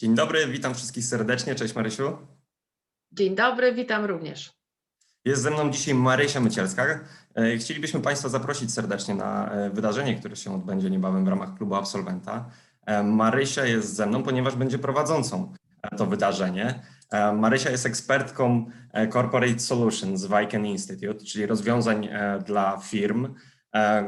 Dzień dobry, witam wszystkich serdecznie. Cześć Marysiu. Dzień dobry, witam również. Jest ze mną dzisiaj Marysia Mycielska. E, Chcielibyśmy Państwa zaprosić serdecznie na e, wydarzenie, które się odbędzie niebawem w ramach klubu Absolwenta. E, Marysia jest ze mną, ponieważ będzie prowadzącą to wydarzenie. Marysia jest ekspertką Corporate Solutions w Institute, czyli rozwiązań dla firm,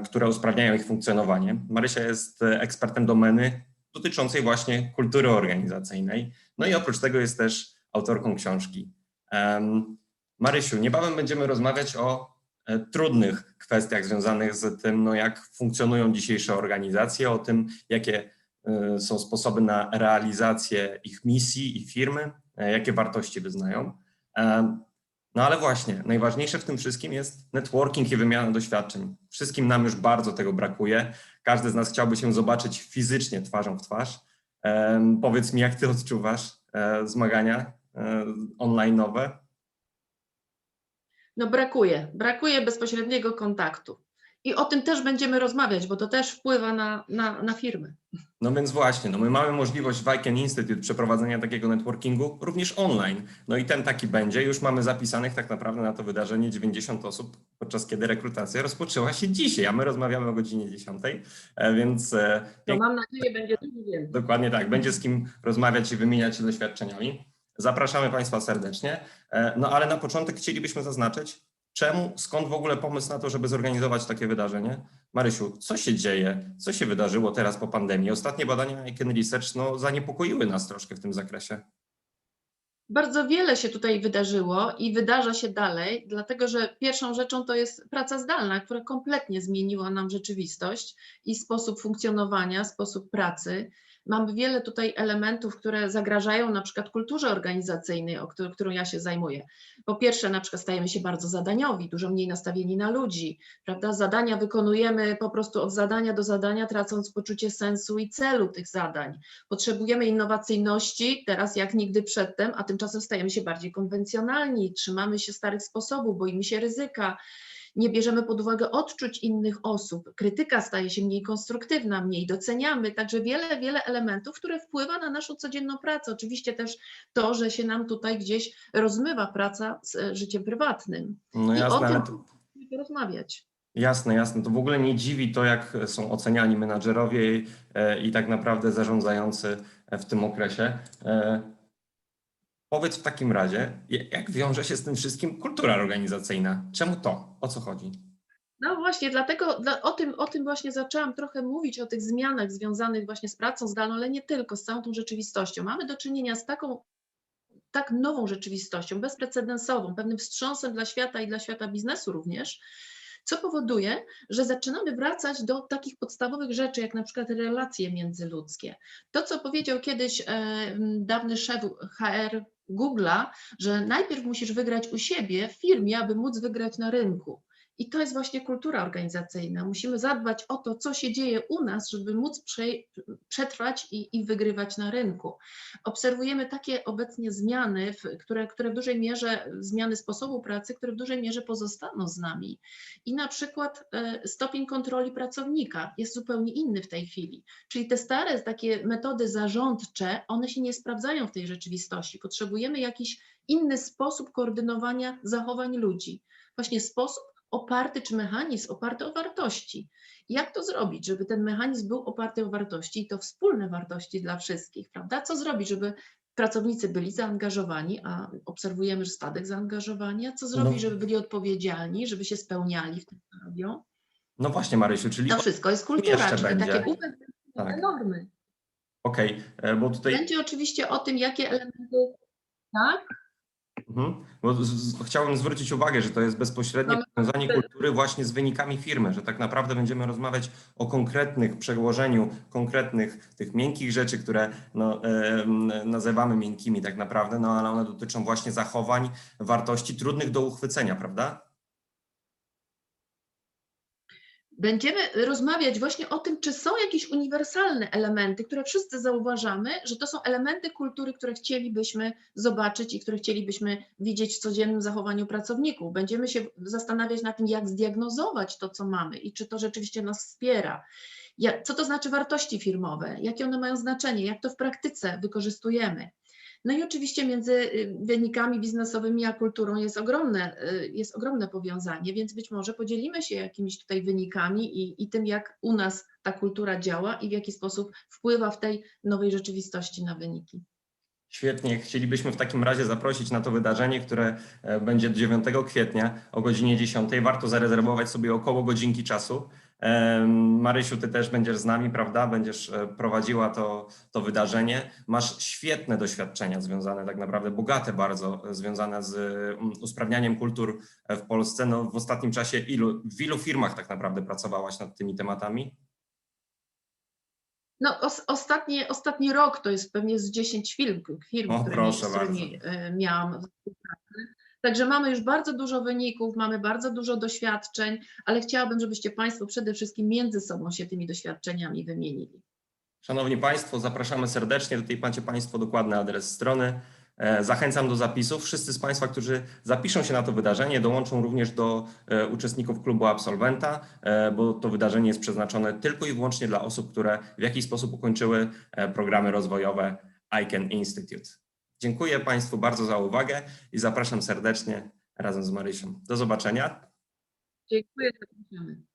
które usprawniają ich funkcjonowanie. Marysia jest ekspertem domeny dotyczącej właśnie kultury organizacyjnej. No i oprócz tego jest też autorką książki. Marysiu, niebawem będziemy rozmawiać o e, trudnych kwestiach związanych z tym, no jak funkcjonują dzisiejsze organizacje, o tym, jakie e, są sposoby na realizację ich misji i firmy, e, jakie wartości wyznają. No ale właśnie, najważniejsze w tym wszystkim jest networking i wymiana doświadczeń. Wszystkim nam już bardzo tego brakuje. Każdy z nas chciałby się zobaczyć fizycznie, twarzą w twarz. Powiedz mi, jak ty odczuwasz e, zmagania e, online'owe? No brakuje, brakuje bezpośredniego kontaktu. I o tym też będziemy rozmawiać, bo to też wpływa na, na, na firmy. No więc właśnie, no my mamy możliwość w Icon Institute przeprowadzenia takiego networkingu również online. No i ten taki będzie. Już mamy zapisanych tak naprawdę na to wydarzenie 90 osób, podczas kiedy rekrutacja rozpoczęła się dzisiaj, a my rozmawiamy o godzinie 10, e, więc e, To mam nadzieję, będzie dużo więcej. Dokładnie tak. Będzie z kim rozmawiać i wymieniać się doświadczeniami. Zapraszamy Państwa serdecznie. E, No ale na początek chcielibyśmy zaznaczyć, czemu, skąd w ogóle pomysł na to, żeby zorganizować takie wydarzenie? Marysiu, co się dzieje? Co się wydarzyło teraz po pandemii? Ostatnie badania Icon Research no, zaniepokoiły nas troszkę w tym zakresie. Bardzo wiele się tutaj wydarzyło i wydarza się dalej, dlatego że pierwszą rzeczą to jest praca zdalna, która kompletnie zmieniła nam rzeczywistość i sposób funkcjonowania, sposób pracy. Mamy wiele tutaj elementów, które zagrażają na przykład kulturze organizacyjnej, o którą, którą ja się zajmuję. Po pierwsze, na przykład stajemy się bardzo zadaniowi, dużo mniej nastawieni na ludzi, prawda? Zadania wykonujemy po prostu od zadania do zadania, tracąc poczucie sensu i celu tych zadań. Potrzebujemy innowacyjności teraz jak nigdy przedtem, a tymczasem stajemy się bardziej konwencjonalni, trzymamy się starych sposobów, boimy się ryzyka, nie bierzemy pod uwagę odczuć innych osób. Krytyka staje się mniej konstruktywna, mniej doceniamy, także wiele, wiele elementów, które wpływa na naszą codzienną pracę. Oczywiście też to, że się nam tutaj gdzieś rozmywa praca z e, życiem prywatnym. No I o tym to, musimy porozmawiać. jasne, jasne. To w ogóle nie dziwi to, jak są oceniani menadżerowie e, i tak naprawdę zarządzający w tym okresie. Powiedz w takim razie, jak wiąże się z tym wszystkim kultura organizacyjna? Czemu to? O co chodzi? No właśnie, dlatego dla, o, tym, o tym właśnie zaczęłam trochę mówić, o tych zmianach związanych właśnie z pracą zdalną, ale nie tylko, z całą tą rzeczywistością. Mamy do czynienia z taką tak nową rzeczywistością, bezprecedensową, pewnym wstrząsem dla świata i dla świata biznesu również, co powoduje, że zaczynamy wracać do takich podstawowych rzeczy, jak na przykład relacje międzyludzkie. To, co powiedział kiedyś e, dawny szef HR Google'a, że najpierw musisz wygrać u siebie w firmie, aby móc wygrać na rynku. I to jest właśnie kultura organizacyjna. Musimy zadbać o to, co się dzieje u nas, żeby móc prze, przetrwać i, i wygrywać na rynku. Obserwujemy takie obecnie zmiany, które, które w dużej mierze, zmiany sposobu pracy, które w dużej mierze pozostaną z nami. I na przykład e, stopień kontroli pracownika jest zupełnie inny w tej chwili. Czyli te stare takie metody zarządcze, one się nie sprawdzają w tej rzeczywistości. Potrzebujemy jakiś inny sposób koordynowania zachowań ludzi. Właśnie sposób oparty, czy mechanizm oparty o wartości. Jak to zrobić, żeby ten mechanizm był oparty o wartości i to wspólne wartości dla wszystkich, prawda? Co zrobić, żeby pracownicy byli zaangażowani, a obserwujemy że spadek zaangażowania? Co zrobić, No. żeby byli odpowiedzialni, żeby się spełniali w tym, co robią? No właśnie, Marysiu, czyli To wszystko jest kultura, czyli będzie. takie Tak. normy. okej, e, bo tutaj Będzie oczywiście o tym, jakie elementy. Tak? Mhm. Bo z, z, chciałbym zwrócić uwagę, że to jest bezpośrednie Mamy- powiązanie kultury właśnie z wynikami firmy, że tak naprawdę będziemy rozmawiać o konkretnych przełożeniu, konkretnych tych miękkich rzeczy, które no, em, nazywamy miękkimi tak naprawdę, no ale one dotyczą właśnie zachowań, wartości trudnych do uchwycenia, prawda? Będziemy rozmawiać właśnie o tym, czy są jakieś uniwersalne elementy, które wszyscy zauważamy, że to są elementy kultury, które chcielibyśmy zobaczyć i które chcielibyśmy widzieć w codziennym zachowaniu pracowników. Będziemy się zastanawiać nad tym, jak zdiagnozować to, co mamy i czy to rzeczywiście nas wspiera. Co to znaczy wartości firmowe? Jakie one mają znaczenie? Jak to w praktyce wykorzystujemy? No i oczywiście między y, wynikami biznesowymi a kulturą jest ogromne, y, jest ogromne powiązanie, więc być może podzielimy się jakimiś tutaj wynikami i, i tym, jak u nas ta kultura działa i w jaki sposób wpływa w tej nowej rzeczywistości na wyniki. Świetnie. Chcielibyśmy w takim razie zaprosić na to wydarzenie, które e, będzie 9 kwietnia o godzinie 10. Warto zarezerwować sobie około godzinki czasu. Marysiu, ty też będziesz z nami, prawda? Będziesz e, prowadziła to, to wydarzenie. Masz świetne doświadczenia związane, tak naprawdę bogate bardzo, e, związane z mm, usprawnianiem kultur e, w Polsce. No, w ostatnim czasie ilu, w ilu firmach tak naprawdę pracowałaś nad tymi tematami? No, os, ostatnie, ostatni rok to jest pewnie z 10 firm, firm O, które proszę z którymi e, miałam współpracę. Także mamy już bardzo dużo wyników, mamy bardzo dużo doświadczeń, ale chciałabym, żebyście Państwo przede wszystkim między sobą się tymi doświadczeniami wymienili. Szanowni Państwo, zapraszamy serdecznie. Tutaj macie Państwo dokładny adres strony. E, Zachęcam do zapisów. Wszyscy z Państwa, którzy zapiszą się na to wydarzenie, dołączą również do e, uczestników klubu Absolwenta, e, bo to wydarzenie jest przeznaczone tylko i wyłącznie dla osób, które w jakiś sposób ukończyły programy rozwojowe ICANN Institute. Dziękuję Państwu bardzo za uwagę i zapraszam serdecznie razem z Marysią. Do zobaczenia. Dziękuję, zapraszamy.